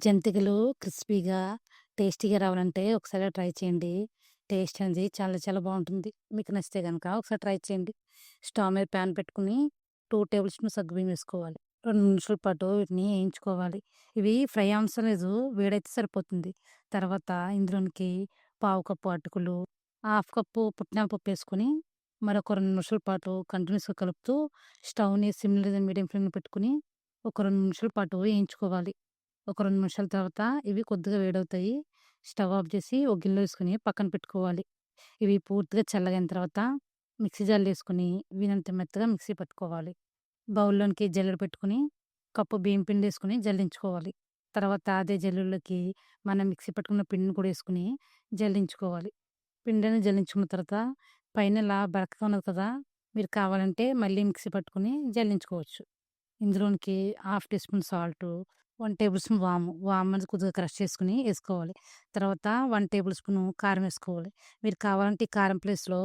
జంతికలు క్రిస్పీగా, టేస్టీగా రావాలంటే ఒకసారి ట్రై చేయండి. టేస్ట్ అనేది చాలా చాలా బాగుంటుంది మీకు నచ్చితే కనుక ఒకసారి ట్రై చేయండి. స్టవ్ మీద ప్యాన్ పెట్టుకొని 2 టేబుల్ స్పూన్ సగ్గుబియ్యం వేసుకోవాలి. రెండు నిమిషాల పాటు వీటిని వేయించుకోవాలి. ఇవి ఫ్రై అవసరం లేదు. వేడైతే సరిపోతుంది. తర్వాత ఇందులోనికి పావు కప్పు అటుకులు, హాఫ్ కప్పు పుట్నాల పప్పు వేసుకొని మరొక రెండు నిమిషాల పాటు కంటిన్యూస్‌గా కలుపుతూ స్టవ్‌ని సిమ్ లేదా మీడియం ఫ్లేమ్‌లో పెట్టుకొని ఒక రెండు నిమిషాల పాటు వేయించుకోవాలి. ఒక రెండు నిమిషాల తర్వాత ఇవి కొద్దిగా వేడవుతాయి. స్టవ్ ఆఫ్ చేసి ఒక గిన్నెలో వేసుకొని పక్కన పెట్టుకోవాలి. ఇవి పూర్తిగా చల్లగైన తర్వాత మిక్సీ జార్‌లో వేసుకుని వీనంత మెత్తగా మిక్సీ పట్టుకోవాలి. బౌల్‌లోనికి జల్లెడ పెట్టుకొని కప్పు బియ్యం పిండి వేసుకొని జల్లించుకోవాలి. తర్వాత అదే జల్లుల్లోకి మనం మిక్సీ పట్టుకున్న పిండిని కూడా వేసుకుని జల్లించుకోవాలి. పిండిని జల్లించుకున్న తర్వాత పైన ఇలా బరకగా ఉన్నది కదా! మీరు కావాలంటే మళ్ళీ మిక్సీ పట్టుకొని జల్లించుకోవచ్చు. ఇందులోనికి half teaspoon salt, one tablespoon వాము. వాము అనేది కొద్దిగా క్రష్ చేసుకుని వేసుకోవాలి. తర్వాత వన్ టేబుల్ స్పూన్ కారం వేసుకోవాలి. మీరు కావాలంటే ఈ కారం ప్లేస్‌లో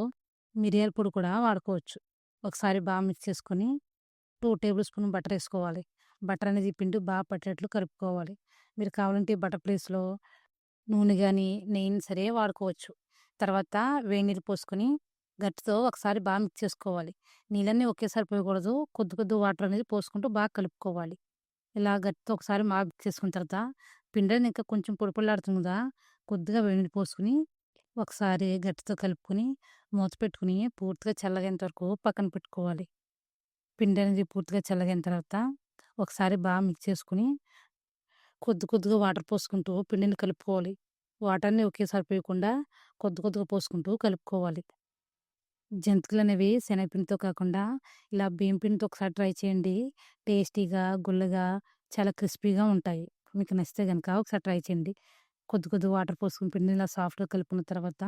మిరియాల పొడి కూడా వాడుకోవచ్చు. ఒకసారి బాగా మిక్స్ చేసుకొని టూ టేబుల్ స్పూన్ బటర్ వేసుకోవాలి. బటర్ అనేది పిండి బాగా పట్టేటట్లు కలుపుకోవాలి. మీరు కావాలంటే బటర్ ప్లేస్‌లో నూనె కానీ నెయ్యిని సరే వాడుకోవచ్చు. తర్వాత వేడి నీళ్ళు పోసుకొని గట్టితో ఒకసారి బాగా మిక్స్ చేసుకోవాలి. నీళ్ళన్నీ ఒకేసారి పోయకూడదు. కొద్ది కొద్ది వాటర్ అనేది పోసుకుంటూ బాగా కలుపుకోవాలి. ఇలా గట్టితో ఒకసారి బాగా మిక్స్ చేసుకున్న తర్వాత పిండిని ఇంకా కొంచెం పొడిపొడిలాడుతుంది కదా! కొద్దిగా వేడి పోసుకుని పోసుకొని ఒకసారి గట్టితో కలుపుకొని మూత పెట్టుకుని పూర్తిగా చల్లగైనంత వరకు పక్కన పెట్టుకోవాలి. పిండి అనేది పూర్తిగా చల్లగైన తర్వాత ఒకసారి బాగా మిక్స్ చేసుకొని కొద్ది కొద్దిగా వాటర్ పోసుకుంటూ పిండిని కలుపుకోవాలి. వాటర్‌ని ఒకేసారి పోయకుండా కొద్ది కొద్దిగా పోసుకుంటూ కలుపుకోవాలి. జంతికలు అనేవి శనగపిండితో కాకుండా ఇలా బియ్యం పిండితో ఒకసారి ట్రై చేయండి. టేస్టీగా, గుల్లగా చాలా క్రిస్పీగా ఉంటాయి. మీకు నచ్చితే కనుక ఒకసారి ట్రై చేయండి. కొద్ది కొద్దిగా వాటర్ పోసుకొని పిండిని ఇలా సాఫ్ట్‌గా కలుపుకున్న తర్వాత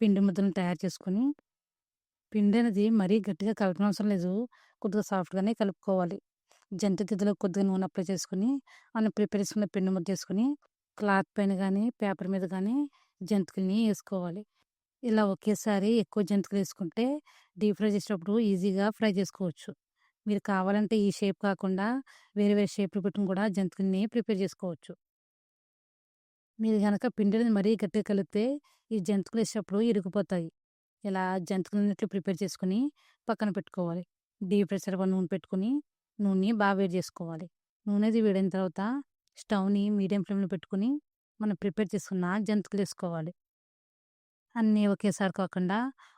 పిండి ముద్దలను తయారు చేసుకొని పిండి అనేది మరీ గట్టిగా కలపనవసరం లేదు. కొద్దిగా సాఫ్ట్‌గానే కలుపుకోవాలి. జంతు గిద్దలో కొద్దిగా నూనె అప్లై చేసుకొని మనం ప్రిపేర్ చేసుకున్న పిండి ముద్ద వేసుకొని క్లాత్ పైన కానీ పేపర్ మీద కానీ జంతికల్ని వేసుకోవాలి. ఇలా ఒకేసారి ఎక్కువ జంతికలు వేసుకుంటే డీప్ ఫ్రై చేసేటప్పుడు ఈజీగా ఫ్రై చేసుకోవచ్చు. మీరు కావాలంటే ఈ షేప్ కాకుండా వేరే వేరే షేప్లు పెట్టుకొని కూడా జంతికల్ని ప్రిపేర్ చేసుకోవచ్చు. మీరు కనుక పిండిని మరీ గట్టిగా కలిపితే ఈ జంతికలు వేసేటప్పుడు ఇరిగిపోతాయి. ఇలా జంతికలన్నిటిని ప్రిపేర్ చేసుకొని పక్కన పెట్టుకోవాలి. డీప్ ఫ్రై సరిపడా నూనె పెట్టుకొని నూనె బాగా వేడి చేసుకోవాలి. నూనె అది వేడైన తర్వాత స్టవ్‌ని మీడియం ఫ్లేమ్‌లో పెట్టుకొని మనం ప్రిపేర్ చేసుకున్న జంతికలు వేసుకోవాలి. అన్నీ ఒకేసారి కాకుండా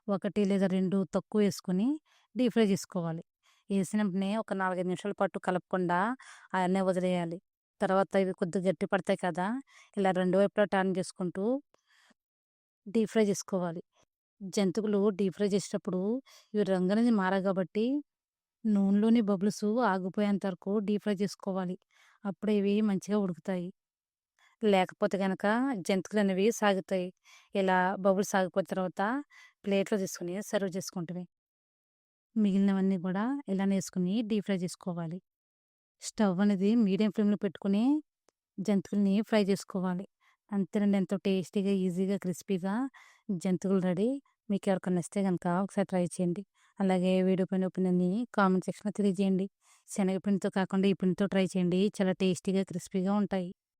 ఒకటి లేదా రెండు తక్కువ వేసుకొని డీప్ ఫ్రై చేసుకోవాలి. వేసిన వెంటనే ఒక 4, 5 నిమిషాల పాటు కలపకుండా అవన్నీ వదిలేయాలి. తర్వాత ఇవి కొద్దిగా గట్టి పడతాయి కదా! ఇలా రెండు వైపులా టర్న్ చేసుకుంటూ డీప్ ఫ్రై చేసుకోవాలి. జంతువులు డీప్ ఫ్రై చేసేటప్పుడు ఇవి రంగు అనేది మారాలి కాబట్టి నూనెలోని బబుల్స్ ఆగిపోయేంత వరకు డీప్ ఫ్రై చేసుకోవాలి. అప్పుడే ఇవి మంచిగా ఉడుకుతాయి. లేకపోతే కనుక జంతికలు అనేవి సాగుతాయి. ఇలా బబుల్ సాగిపోయిన తర్వాత ప్లేట్‌లో తీసుకుని సర్వ్ చేసుకుంటుంది మిగిలినవన్నీ కూడా ఇలానే వేసుకొని డీప్ ఫ్రై చేసుకోవాలి. స్టవ్ అనేది మీడియం ఫ్లేమ్‌లో పెట్టుకుని జంతికల్ని ఫ్రై చేసుకోవాలి. అంతేనండి ఎంతో టేస్టీగా, ఈజీగా, క్రిస్పీగా జంతికలు రెడీ. మీకు ఎవరికైనా నచ్చితే కనుక ఒకసారి ట్రై చేయండి. అలాగే వీడియో పైన ఒపీనియన్‌ని కామెంట్ సెక్షన్‌లో తెలియజేయండి. శనగపిండితో కాకుండా ఈ పిండితో ట్రై చేయండి. చాలా టేస్టీగా, క్రిస్పీగా ఉంటాయి.